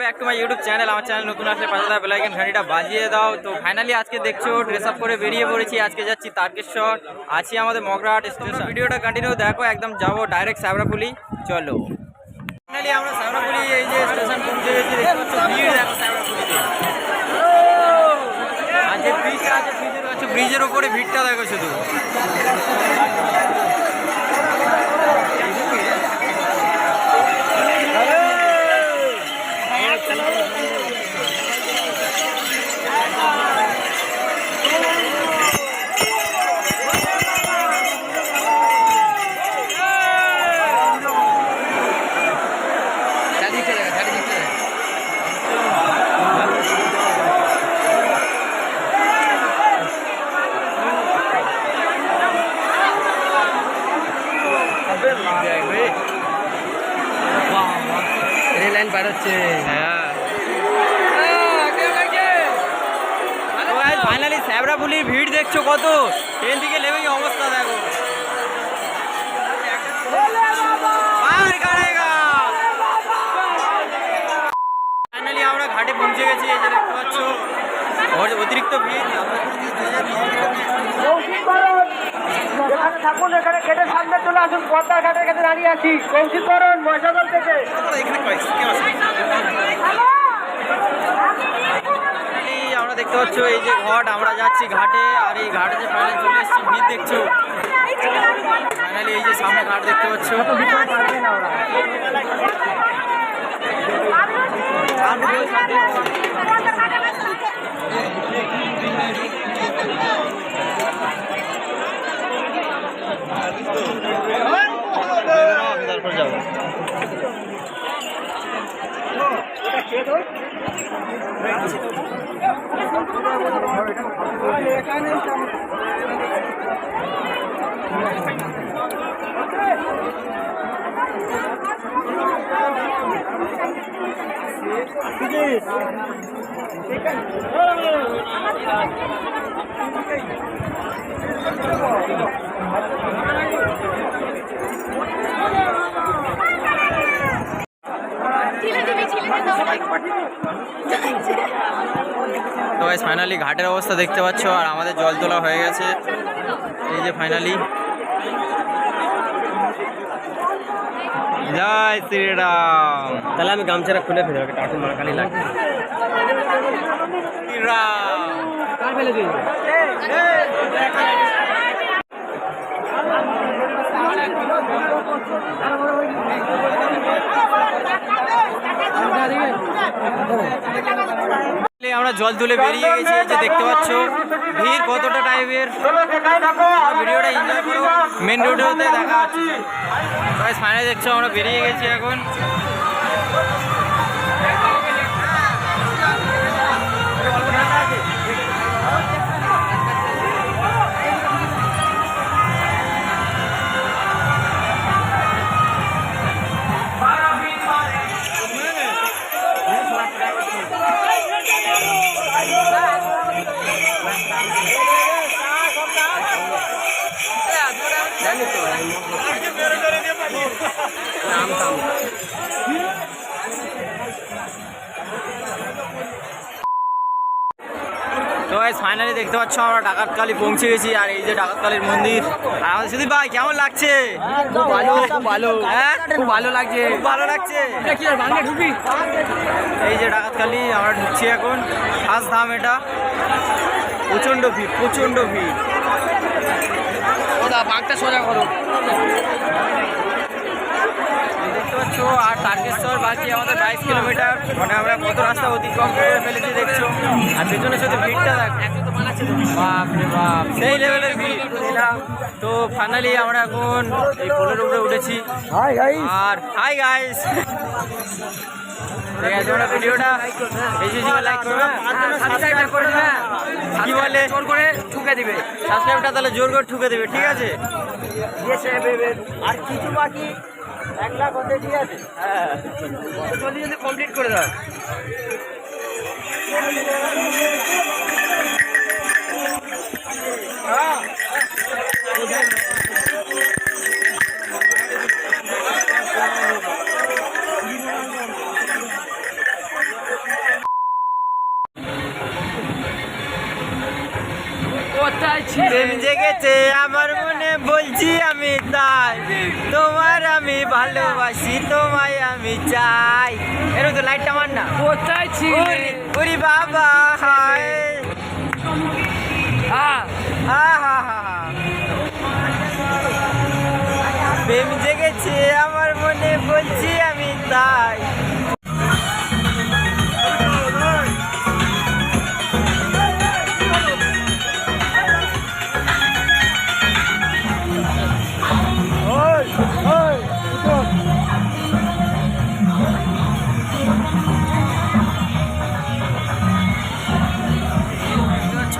Back to my YouTube channel আমার channel নতুন আসলে পাশে থাকা বেলাইকন ঘাড়িটা বাজিয়ে দাও। তো ফাইনালি আজকে দেখছ ড্রেস আপ করে বেরিয়ে পড়েছি। আজকে যাচ্ছি তারকেশ্বর। আছি আমাদের মগরাহাট স্টেশন ভিডিওটা কন্টিনিউ দেখো, একদম যাব ডাইরেক্ট সাবরাপুলি। চলো। ফাইনালি আমরা সাবরাপুলি, এই যে স্টেশন পৌঁছে গেছি দেখো সাবরাপুলিতে। ব্রিজটা আছে ব্রিজের ব্রিজের ওপরে ভিড়টা দেখো শুধু। লাইন পার হচ্ছে হ্যাঁ ফাইনালি স্যাবরাপুলির ভিড় দেখছ কত? ট্রেন থেকে নেমেই অবস্থা দেখো? ফাইনালি আমরা ঘাটে পৌঁছে গেছি এই যে দেখতে পাচ্ছ। অতিরিক্ত ভিড়। যেখানে থাকুন এখানে গেটের সামনে চলে আসুন পদ্মার ঘাটের কাছে দাঁড়িয়ে আছি। কৌশিকরণ মহিষাদল থেকে। আমরা দেখতে পাচ্ছ এই যে ঘাট আমরা যাচ্ছি ঘাটে আর এই ঘাটে যে ফাইনালি চলে এসেছি ভিড় দেখছ? ফাইনালি এই যে সামনে ঘাট দেখতে পাচ্ছ। তারপর যাব তো ফাইনালি ঘাটের অবস্থা দেখতে পাচ্ছ আর আমাদের জল তোলা হয়ে গেছে। এই যে ফাইনালি জয় শ্রীরাম। তাহলে আমি গামছাটা খুলে ফেলে ওকে টাটু মাখালি শ্রীরাম। দিই আমরা জল তুলে বেরিয়ে গেছি যে দেখতে পাচ্ছ। ভিড় কতটা টাইপের ভিডিওটা এনজয় করো। মেন রোডেতে দেখা হচ্ছে ফাইনালি দেখছ আমরা বেরিয়ে গেছি এখন। দেখতে পাচ্ছ আমরা ডাকাতকালী পৌঁছে গেছি আর এই যে ডাকাতকালীর মন্দির। আমাদের সুদীপ ভাই কেমন লাগছে? ভালো ভালো। হ্যাঁ খুব ভালো লাগছে। খুব ভালো লাগছে। এই যে ডাকাতকালী আমরা ঢুকছি এখন। ফার্স্ট ধাম এটা। প্রচণ্ড ভিড় প্রচণ্ড ভিড়। বাঘটা সোজা করো। দেখতে পাচ্ছ আর তারকেশ্বর বাকি আমাদের বাইশ কিলোমিটার। মানে আমরা কত রাস্তা অতিক্রম করে ফেলেছি দেখছ। আর পেছনে শুধু ভিড়টা দেখ। বাপ রে বাপ সেই লেভেলের ভিড় তো ফাইনালি আমরা এখন এই পোলের উপরে উঠেছি। আর হাই গাইস ঠিক আছে তোমরা ভিডিওটা বেশি বেশি লাইক করবে সাবস্ক্রাইব করে দিবে কি বলে? জোর করে ঠুকে দিবে। সাবস্ক্রাইবটা তাহলে জোর করে ঠুকে দেবে ঠিক আছে? আর কিছু বাকি? এক লাখ হতে ঠিক আছে। হ্যাঁ। জলদি জলদি কমপ্লিট করে দাও। কোথায় ছিলেন? জেগেছে আমার মনে বলছি আমি তাই। তোমার আমি ভালোবাসি তোমায় আমি চাই। এরকম তো লাইটটা মার না। কোথায় ছিলেন? ওরে বাবা বলছি আমি তাই।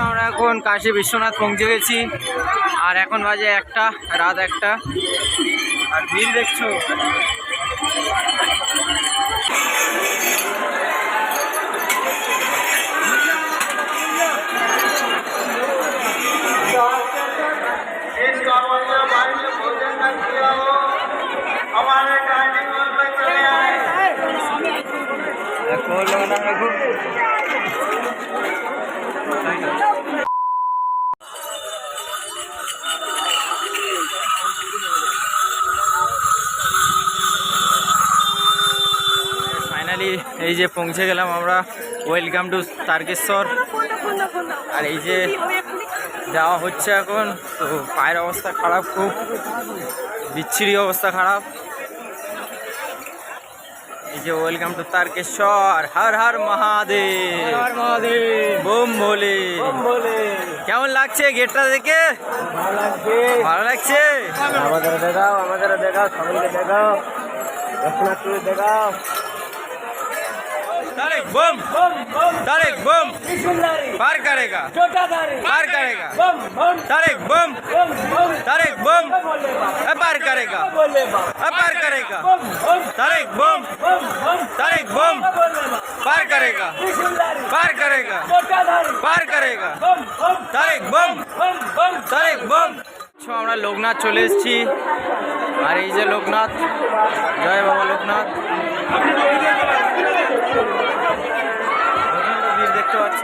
আমরা এখন কাশী বিশ্বনাথ পৌঁছে গেছি। আর এখন বাজে একটা, রাত একটা। আর ভিড় দেখছ? এই যে পৌঁছে গেলাম আমরা। ওয়েলকাম টু তারকেশ্বর আর এই যে যাওয়া হচ্ছে এখন তো পায়ের অবস্থা খারাপ খুব বিচ্ছিরি অবস্থা খারাপ। এই যে ওয়েলকাম টু তারকেশ্বর হর হর মহাদেব। বোম ভোলে। কেমন লাগছে গেটটা দেখে? ভালো লাগছে। আমাদের দেখাও আমাদের দেখাও সকলকে দেখাও। দেখাও। तारिक बम तारिक बम पार करेगा पार करेगा तारिक बम तारिक बम ए, पार करेगा ए, पार करेगा तारिक बम तारिक बम पार करेगा पार करेगा पार करेगा तारिक बम তারেক বম ছো আমরা লোকনাথ চলে এসেছি আর এই যে লোকনাথ জয় বাবা লোকনাথ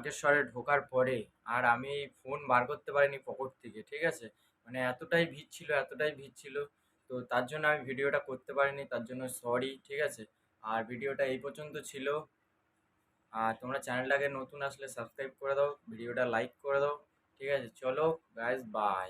তারকেশ্বরে ঢোকার পরে আর আমি ফোন বার করতে পারিনি পকেট থেকে, ঠিক আছে? মানে এতটাই ভিড় ছিল, এতটাই ভিড় ছিল, তো তার জন্য আমি ভিডিওটা করতে পারিনি, তার জন্য সরি ঠিক আছে? আর ভিডিওটা এই পর্যন্ত ছিল। আর তোমরা চ্যানেলটাকে নতুন আসলে সাবস্ক্রাইব করে দাও, ভিডিওটা লাইক করে দাও, ঠিক আছে? চলো গাইজ বাই